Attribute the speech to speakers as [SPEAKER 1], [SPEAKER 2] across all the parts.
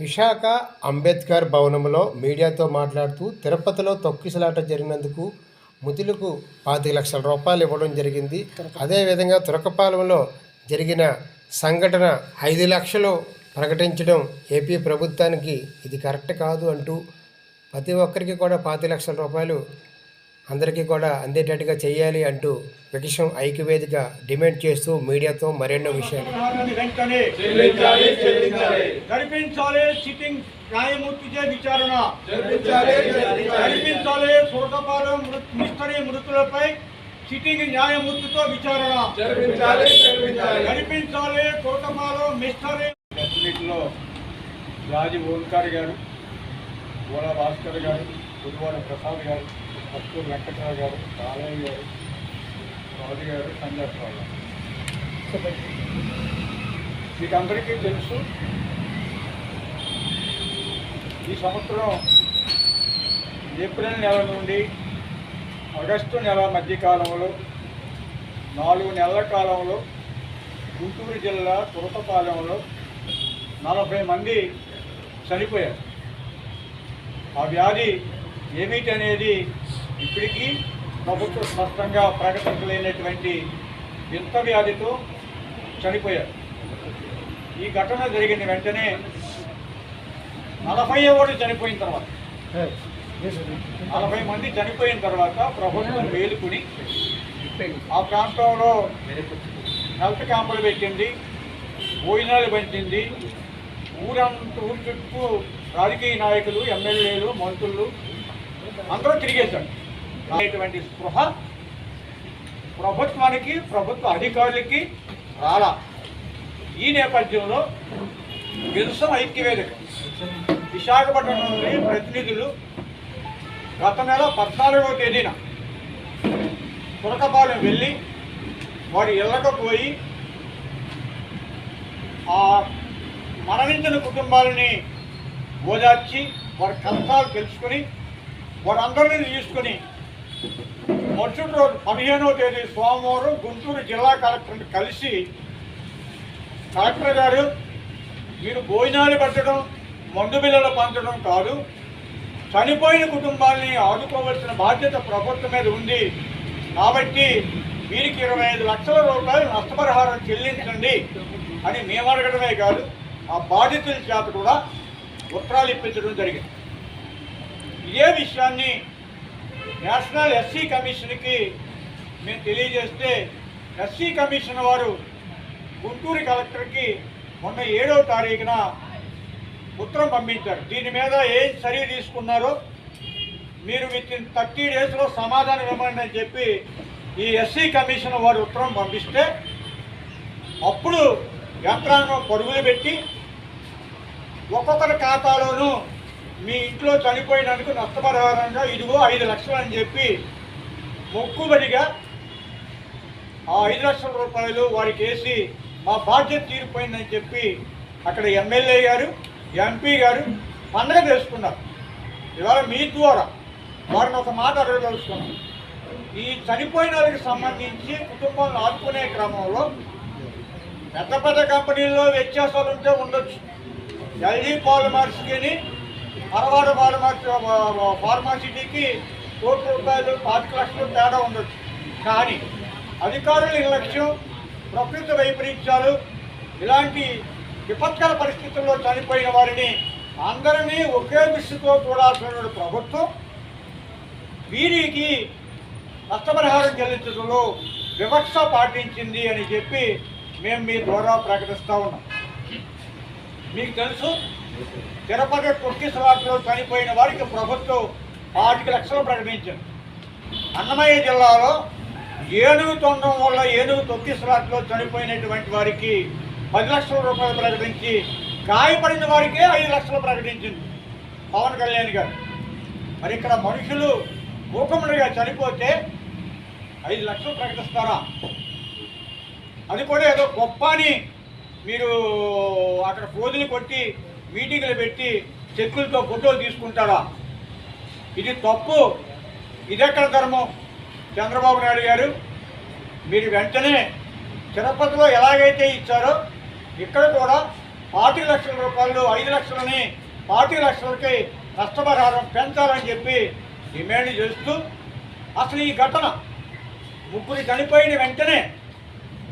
[SPEAKER 1] విశాఖ అంబేద్కర్ భవనంలో మీడియాతో మాట్లాడుతూ తిరుపతిలో తొక్కిసలాట జరిగినందుకు ముతులకు పాతిక లక్షల రూపాయలు ఇవ్వడం జరిగింది. అదేవిధంగా తురకపాలెంలో జరిగిన సంఘటన ఐదు లక్షలు ప్రకటించడం ఏపీ ప్రభుత్వానికి ఇది కరెక్ట్ కాదు అంటూ ప్రతి ఒక్కరికి కూడా పాతి లక్షల రూపాయలు అందరికీ కూడా అందేటట్టుగా చేయాలి అంటూ విషయం ఐక్యవేదిక డిమాండ్ చేస్తూ మీడియాతో మరెన్నో విషయాలు.
[SPEAKER 2] జరిపించాలి సిట్టింగ్ న్యాయమూర్తిచే విచారణ. సురతపాలెం మృ- మిస్టరీ మృతులపై సిట్టింగ్ న్యాయమూర్తితో విచారణ.
[SPEAKER 3] జరిపించాలి జరిపించాలి.
[SPEAKER 2] జరిపించాలి సురతపాలెం మిస్టరీ. లో రాజు ఓంకార్ గారు గోళ భాస్కర్ గారు గురువాడ ప్రసాద్ గారు కస్తూరి వెంకటరావు గారు బాలయ్య గారు రాజు గారు సంజయరావు గారు. మీకు అందరికీ తెలుసు ఈ సంవత్సరం ఏప్రిల్ నెల నుండి ఆగస్టు నెల మధ్య కాలంలో నాలుగు నెలల కాలంలో గుంటూరు జిల్లా తురతపాలెంలో నలభై మంది చనిపోయారు. ఆ వ్యాధి ఏమిటనేది ఇప్పటికీ ప్రభుత్వం స్పష్టంగా ప్రకటించలేనటువంటి వింత వ్యాధితో చనిపోయారు. ఈ ఘటన జరిగిన వెంటనే నలభై ఒకటి చనిపోయిన తర్వాత నలభై మంది చనిపోయిన తర్వాత ప్రభుత్వం మేలుకుని ఆ ప్రాంతంలో హెల్త్ క్యాంపులు పెట్టింది భోజనాలు పంచింది. ఊరంత ఊరు చుట్టూ రాజకీయ నాయకులు ఎమ్మెల్యేలు మంత్రులు అందరూ తిరిగేశాడు అనేటువంటి స్పృహ ప్రభుత్వానికి ప్రభుత్వ అధికారులకి రాలా. ఈ నేపథ్యంలో విరుసం ఐక్యవేదిక విశాఖపట్నంలోని ప్రతినిధులు గత నెల పద్నాలుగవ తేదీన తురకపాలెం వెళ్ళి వారి ఇళ్ళకు పోయి ఆ మరణించిన కుటుంబాలని ఓదార్చి వారి కష్టాలు తెలుసుకొని వారందరినీ తీసుకొని మరుసటి రోజు పదిహేనవ తేదీ సోమవారం గుంటూరు జిల్లా కలెక్టర్ని కలిసి కలెక్టర్ గారు మీరు భోజనాలు పెట్టడం మండు బిల్లలు పంచడం కాదు చనిపోయిన కుటుంబాలని ఆదుకోవలసిన బాధ్యత ప్రభుత్వం మీద ఉంది. కాబట్టి వీరికి ఇరవై ఐదు లక్షల రూపాయలు నష్టపరిహారం చెల్లించండి అని మేము అడగడమే కాదు ఆ బాధితుల చేత కూడా ఉత్తరాలు ఇప్పించడం జరిగింది. ఇదే విషయాన్ని నేషనల్ ఎస్సీ కమిషన్కి మేము తెలియజేస్తే ఎస్సీ కమిషన్ వారు గుంటూరు కలెక్టర్కి మొన్న ఏడవ తారీఖున ఉత్తరం పంపించారు. దీని మీద ఏం చర్య తీసుకున్నారో మీరు విత్ ఇన్ థర్టీ డేస్లో సమాధానం ఇవ్వండి అని చెప్పి ఈ ఎస్సీ కమిషన్ వారు ఉత్తరం పంపిస్తే అప్పుడు యంత్రాంగం పరుగులు పెట్టి ఒక్కొక్కరి ఖాతాలోనూ మీ ఇంట్లో చనిపోయినందుకు నష్టపరిహారంగా ఇదిగో ఐదు లక్షలు అని చెప్పి మొక్కుబడిగా ఆ ఐదు లక్షల రూపాయలు వారికి వేసి మా బాధ్యత తీరిపోయిందని చెప్పి అక్కడ ఎమ్మెల్యే గారు ఎంపీ గారు పండగ చేసుకున్నారు. ఇవాళ మీ ద్వారా వారిని ఒక మాట అడగదలుచుకున్నాం ఈ చనిపోయిన వాళ్ళకి సంబంధించి కుటుంబాలను ఆదుకునే క్రమంలో పెద్ద పెద్ద కంపెనీల్లో వ్యత్యాసాలు ఉంటే ఉండొచ్చు. ఎల్జీ పాలిమార్స్కి అరవాడ ఫార్మాసిటీకి కోటి రూపాయలు పాతిక లక్షలు తేడా ఉండొచ్చు. కానీ అధికారుల నిర్లక్ష్యం ప్రకృతి వైపరీత్యాలు ఇలాంటి విపత్కర పరిస్థితుల్లో చనిపోయిన వారిని అందరినీ ఒకే దృష్టితో చూడాల్సిన ప్రభుత్వం వీరికి నష్టపరిహారం చెల్లించడంలో వివక్ష పాటించింది అని చెప్పి మేము మీ ద్వారా ప్రకటిస్తూ ఉన్నాం. మీకు తెలుసు తిరుపతి తొక్కిసలాట్లో చనిపోయిన వారికి ప్రభుత్వం పాతిక లక్షలు ప్రకటించింది. అన్నమయ్య జిల్లాలో ఏనుగు తొండం వల్ల ఏనుగు తొక్కిసలాట్లో చనిపోయినటువంటి వారికి పది లక్షల రూపాయలు ప్రకటించి గాయపడిన వారికే ఐదు లక్షలు ప్రకటించింది పవన్ కళ్యాణ్ గారు. మరి ఇక్కడ మనుషులు మూకముడిగా చనిపోతే ఐదు లక్షలు ప్రకటిస్తారా? అది కూడా ఏదో గొప్ప అని మీరు అక్కడ పోజులు కొట్టి మీటింగ్లు పెట్టి చెక్కులతో ఫోటోలు తీసుకుంటారా ఇది తప్పు. ఇదెక్కడ ధర్మం. చంద్రబాబు నాయుడు గారు మీరు వెంటనే తిరుపతిలో ఎలాగైతే ఇచ్చారో ఇక్కడ కూడా పాతిక లక్షల రూపాయలు ఐదు లక్షలని పాతిక లక్షలకి నష్టపరిహారం పెంచాలని చెప్పి డిమాండ్ చేస్తూ అసలు ఈ ఘటన ముగ్గురు చనిపోయిన వెంటనే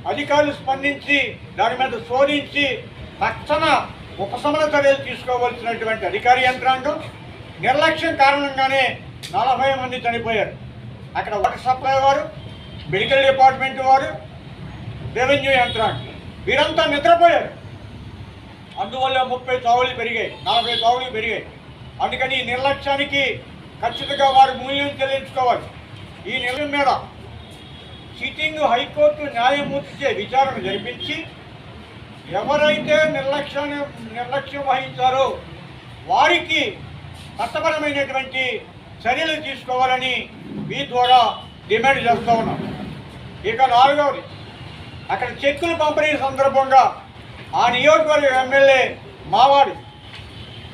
[SPEAKER 2] అధికారులు స్పందించి దాని మీద శోధించి తక్షణ ఉపశమన చర్యలు తీసుకోవాల్సినటువంటి అధికారి యంత్రాంగం నిర్లక్ష్యం కారణంగానే నలభై మంది చనిపోయారు. అక్కడ వాటర్ సప్లై వారు మెడికల్ డిపార్ట్మెంట్ వారు రెవెన్యూ యంత్రాంగం. వీరంతా నిద్రపోయారు. అందువల్ల ముప్పై చావులు పెరిగాయి నలభై చావులు పెరిగాయి. అందుకని ఈ నిర్లక్ష్యానికి ఖచ్చితంగా వారు మూల్యం చెల్లించుకోవాలి. ఈ నిర్ణయం మీద సిట్టింగ్ హైకోర్టు న్యాయమూర్తిచే విచారణ జరిపించి ఎవరైతే నిర్లక్ష్యాన్ని నిర్లక్ష్యం వహించారో వారికి చట్టపరమైనటువంటి చర్యలు తీసుకోవాలని మీ ద్వారా డిమాండ్ చేస్తూ ఉన్నాం. ఇక నాలుగవది అక్కడ చెక్కులు పంపిణీ సందర్భంగా ఆ నియోజకవర్గ ఎమ్మెల్యే మావాడి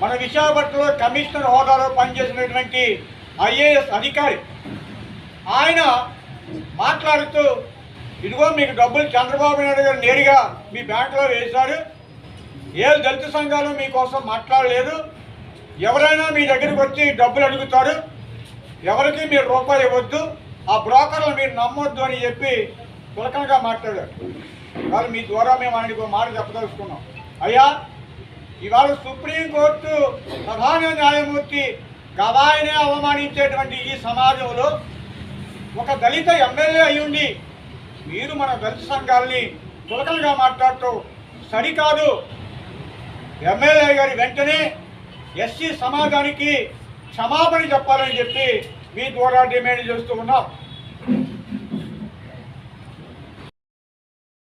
[SPEAKER 2] మన విశాఖపట్నంలో కమిషనర్ హోదాలో పనిచేసినటువంటి ఐఏఎస్ అధికారి. ఆయన మాట్లాడుతూ ఇదిగో మీకు డబ్బులు చంద్రబాబు నాయుడు గారు నేరుగా మీ బ్యాంకులో వేశారు. ఏ దళిత సంఘాలు మీకోసం మాట్లాడలేదు. ఎవరైనా మీ దగ్గరికి వచ్చి డబ్బులు అడుగుతారు. ఎవరికి మీరు రూపాయి ఇవ్వద్దు. ఆ బ్రోకర్లు మీరు నమ్మొద్దు అని చెప్పి తులకనగా మాట్లాడారు. వాళ్ళు మీ ద్వారా మేము ఆయనకు ఒక మాట చెప్పదలుచుకున్నాం. అయ్యా ఇవాళ సుప్రీంకోర్టు ప్రధాన న్యాయమూర్తి గవాయినే అవమానించేటువంటి ఈ సమాజంలో ఒక దళిత ఎమ్మెల్యే అయ్యుండి మీరు మన దళిత సంఘాలని తులకలుగా మాట్లాడుతూ సరికాదు. ఎమ్మెల్యే గారి వెంటనే ఎస్సీ సమాజానికి క్షమాపణ చెప్పాలని చెప్పి మీ ద్వారా డిమాండ్ చేస్తూ ఉన్నాం.